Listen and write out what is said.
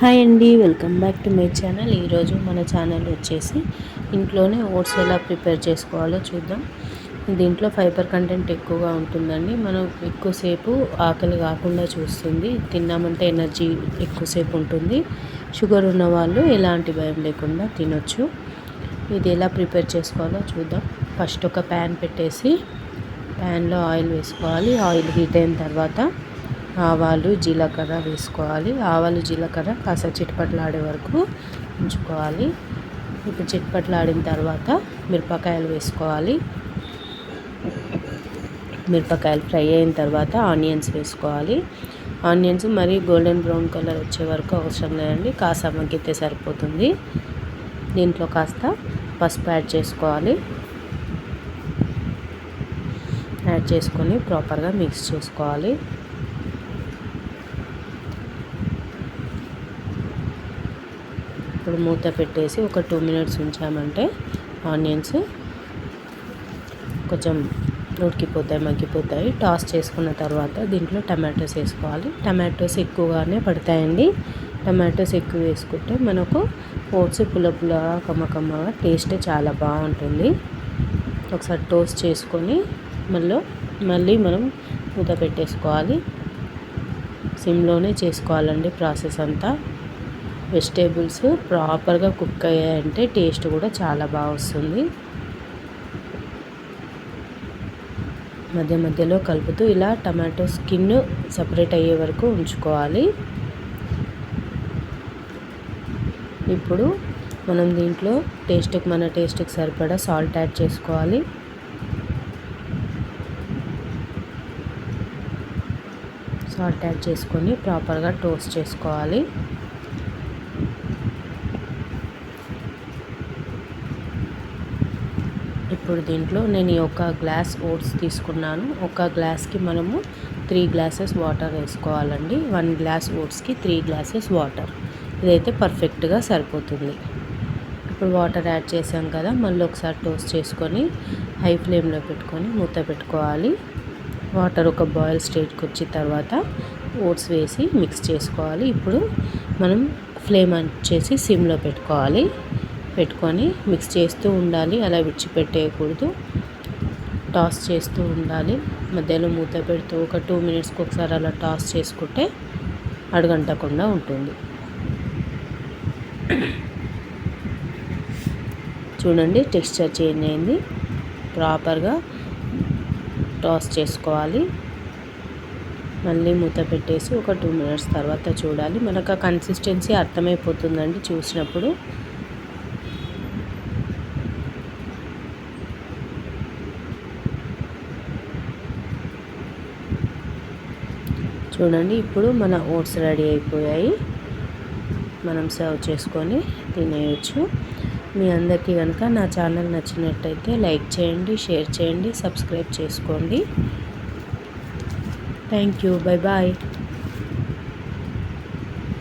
Hi అండి welcome back to my channel. ఈరోజు మన ఛానల్ వచ్చేసి ఇంట్లోనే ఓట్స్ ఎలా ప్రిపేర్ చేసుకోవాలో చూద్దాం. దీంట్లో ఫైబర్ కంటెంట్ ఎక్కువగా ఉంటుందండి. మనం ఎక్కువసేపు ఆకలి కాకుండా చూస్తుంది. తిన్నామంటే ఎనర్జీ ఎక్కువసేపు ఉంటుంది. షుగర్ ఉన్న వాళ్ళు ఎలాంటి భయం లేకుండా తినొచ్చు. ఇది ఎలా ప్రిపేర్ చేసుకోవాలో చూద్దాం. ఫస్ట్ ఒక ప్యాన్ పెట్టేసి ప్యాన్లో ఆయిల్ వేసుకోవాలి. ఆయిల్ హీట్ అయిన తర్వాత ఆవాలు జీలకర్ర వేసుకోవాలి. ఆవాలు జీలకర్ర కాస్త చిట్పట్లాడే వరకు ఉంచుకోవాలి. ఇప్పుడు చిట్పట్లాడిన తర్వాత మిరపకాయలు వేసుకోవాలి. మిరపకాయలు ఫ్రై అయిన తర్వాత ఆనియన్స్ వేసుకోవాలి. ఆనియన్స్ మరీ గోల్డెన్ బ్రౌన్ కలర్ వచ్చే వరకు అవసరం లేదండి. కాస్త మగ్గితే సరిపోతుంది. దీంట్లో కాస్త పసుపు యాడ్ చేసుకోవాలి. యాడ్ చేసుకొని ప్రాపర్గా మిక్స్ చేసుకోవాలి. ఇప్పుడు మూత పెట్టేసి ఒక టూ మినిట్స్ ఉంచామంటే ఆనియన్స్ కొంచెం ఉడికిపోతాయి మగ్గిపోతాయి. టాస్ చేసుకున్న తర్వాత దీంట్లో టమాటోస్ వేసుకోవాలి. టమాటోస్ ఎక్కువగానే పడతాయండి. టమాటోస్ ఎక్కువ వేసుకుంటే మనకు ఓట్స్ పుల్ల పుల్లగా టేస్ట్ చాలా బాగుంటుంది. ఒకసారి టోస్ట్ చేసుకొని మళ్ళీ మళ్ళీ మనం మూత పెట్టేసుకోవాలి. సిమ్లోనే చేసుకోవాలండి ప్రాసెస్ అంతా. వెజిటేబుల్స్ ప్రాపర్గా కుక్ అయ్యాయంటే టేస్ట్ కూడా చాలా బాగా వస్తుంది. మధ్య మధ్యలో కలుపుతూ ఇలా టమాటో స్కిన్ సపరేట్ అయ్యే వరకు ఉంచుకోవాలి. ఇప్పుడు మనం దీంట్లో టేస్ట్కి మన టేస్ట్కి సరిపడా సాల్ట్ యాడ్ చేసుకోవాలి. సాల్ట్ యాడ్ చేసుకొని ప్రాపర్గా టోస్ట్ చేసుకోవాలి. ఇప్పుడు దీంట్లో నేను ఒక గ్లాస్ ఓట్స్ తీసుకున్నాను. ఒక గ్లాస్కి మనము త్రీ గ్లాసెస్ వాటర్ వేసుకోవాలండి. వన్ గ్లాస్ ఓట్స్కి త్రీ గ్లాసెస్ వాటర్. ఇదైతే పర్ఫెక్ట్గా సరిపోతుంది. ఇప్పుడు వాటర్ యాడ్ చేసాం కదా మళ్ళీ ఒకసారి టోస్ట్ చేసుకొని హై ఫ్లేమ్లో పెట్టుకొని మూత పెట్టుకోవాలి. వాటర్ ఒక బాయిల్ స్టేజ్కి వచ్చిన తర్వాత ఓట్స్ వేసి మిక్స్ చేసుకోవాలి. ఇప్పుడు మనం ఫ్లేమ్ వచ్చేసి సిమ్లో పెట్టుకోవాలి. పెట్టుకొని మిక్స్ చేస్తూ ఉండాలి. అలా విడిచిపెట్టేయకూడదు. టాస్ చేస్తూ ఉండాలి. మధ్యలో మూత పెడుతూ ఒక టూ మినిట్స్కి ఒకసారి అలా టాస్ చేసుకుంటే అడుగంటకుండా ఉంటుంది. చూడండి టెక్స్చర్ చేంజ్ అయింది. ప్రాపర్గా టాస్ చేసుకోవాలి. మళ్ళీ మూత పెట్టేసి ఒక టూ మినిట్స్ తర్వాత చూడాలి. మనకు ఆ కన్సిస్టెన్సీ అర్థమైపోతుందండి చూసినప్పుడు. చూడండి ఇప్పుడు మన ఓట్స్ రెడీ అయిపోయాయి. మనం సర్వ్ చేసుకొని తినేయచ్చు. మీ అందరికీ కనుక నా ఛానల్ నచ్చినట్టయితే లైక్ చేయండి షేర్ చేయండి సబ్స్క్రైబ్ చేసుకోండి. Thank you bye bye.